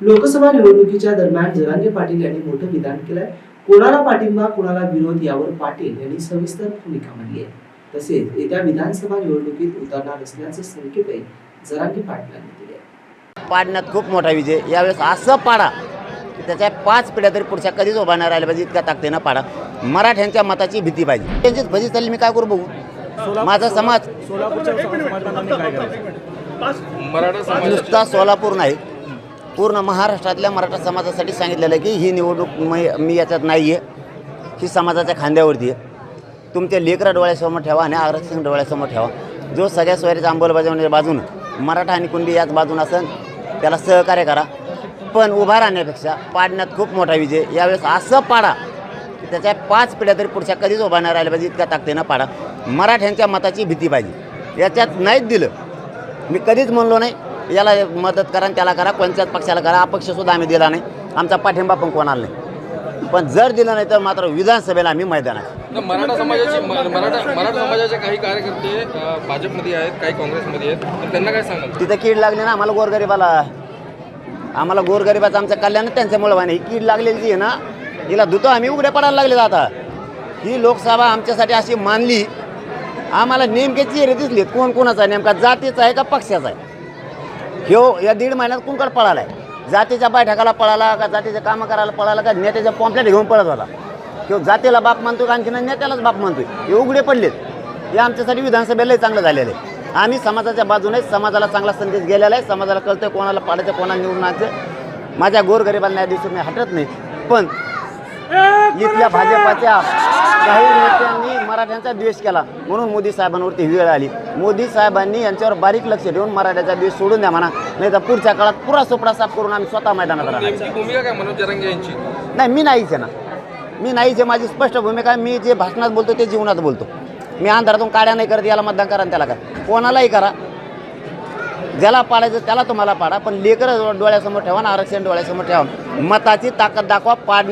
लोकसभा निवडणुकीच्या दरम्यान जरांगे पाटील यांनी मोठं विधान केलंय. कोणाला पाठिंबा कोणाला विरोध यावर पाटील यांनी सविस्तर भूमिका मांडली आहे. तसेच येत्या विधानसभा निवडणुकीत उतरणार असल्याचे संकेतही जरांगे पाटलांनी दिले आहे. पाडण्यात खूप मोठा विजय. यावेळेस असं पाडा की त्याच्या पाच पिढ्या तरी पुढच्या कधीच उभा नाही राहिल्या पाहिजे इतक्या ताकदीनं पाडा. मराठ्यांच्या मताची भीती पाहिजे. त्यांचीच भजी चालली मी काय करू बघू? माझा समाज नुसता सोलापूर नाही. पूर्ण महाराष्ट्रातल्या मराठा समाजासाठी सांगितलेलं आहे की ही निवडणूक मी- मी याच्यात नाही आहे ही समाजाच्या खांद्यावरती आहे. तुमच्या लेकरा डोळ्यासमोर ठेवा आणि आरक्षण डोळ्यासमोर ठेवा. जो सगळ्या सोयरीच्या अंमलबजावणीच्या बाजूनं मराठा आणि कुणबी याच बाजून असेल त्याला सहकार्य करा. पण उभा राहण्यापेक्षा पाडण्यात खूप मोठा विजय. यावेळेस असं पाडा की त्याच्या पाच पिढ्या तरी पुढच्या कधीच उभा नाही राहिल्या पाहिजे इतक्या ताकदीनं पाडा. मराठ्यांच्या मताची भीती पाहिजे. याच्यात नाहीच दिलं. मी कधीच म्हणलो नाही. याला मदत करा आणि त्याला करा कोणत्याच पक्षाला करा अपक्षसुद्धा आम्ही दिला नाही. आमचा पाठिंबा पण कोणाला नाही. पण जर दिलं नाही तर मात्र विधानसभेला आम्ही मैदानात मराठा समाजाची मराठा मराठा समाजाचे काही कार्यकर्ते भाजपमध्ये आहेत काही काँग्रेसमध्ये आहेत. तर त्यांना काय सांगाल? तिथं कीड लागली ना आम्हाला गोरगरिबाला. आम्हाला गोरगरिबाचं आमचं कल्याण त्यांच्यामुळे व्हायला ही कीड लागलेली जी आहे ना हिला धुतो आम्ही उघडे पडायला लागले आता. ही लोकसभा आमच्यासाठी अशी मानली. आम्हाला नेमके चेहरे दिसले कोण कोणाचा आहे नेमका जातीचा आहे का पक्षाचा आहे? ह्यो या दीड महिन्यात कुंकड पळाला आहे जातीच्या बैठकाला पळाला का जातीचे कामं करायला पळाला का नेत्याच्या पॉम्पलेट घेऊन पळत होता. किंवा जातीला बाप मानतो का आणखी नेत्यालाच बाप मानतोय? हे उघडे पडलेत. हे आमच्यासाठी विधानसभेलाही चांगलं झालेलं आहे. आम्ही समाजाच्या बाजूने समाजाला चांगला संदेश गेलेला आहे. समाजाला कळतं कोणाला पाडायचं कोणाला निवडून माझ्या गोरगरिबाला न्याय दिवशी मी हटत नाही. पण इथल्या भाजपाच्या काही नेत्यांनी मराठ्यांचा द्वेष केला. म्हणून मोदी साहेबांवरती वेळ आली. मोदी साहेबांनी यांच्यावर बारीक लक्ष ठेवून मराठ्याचा द्वेष सोडून द्या म्हणा. नाही तर पुढच्या काळात पुरा सोपडा साफ करून आम्ही स्वतः मैदानात राहणार. काय नाही मी नाहीच आहे ना. मी नाहीच आहे माझी स्पष्ट भूमिका मी जे भाषणात बोलतो ते जीवनात बोलतो. मी अंधारातून काड्या नाही करत याला मतदान करा त्याला करा. कोणालाही करा. ज्याला पाडायचं त्याला तुम्हाला पाडा. पण लेकर डोळ्यासमोर ठेवा ना आरक्षण डोळ्यासमोर ठेवा. मताची ताकद दाखवा पाडण्या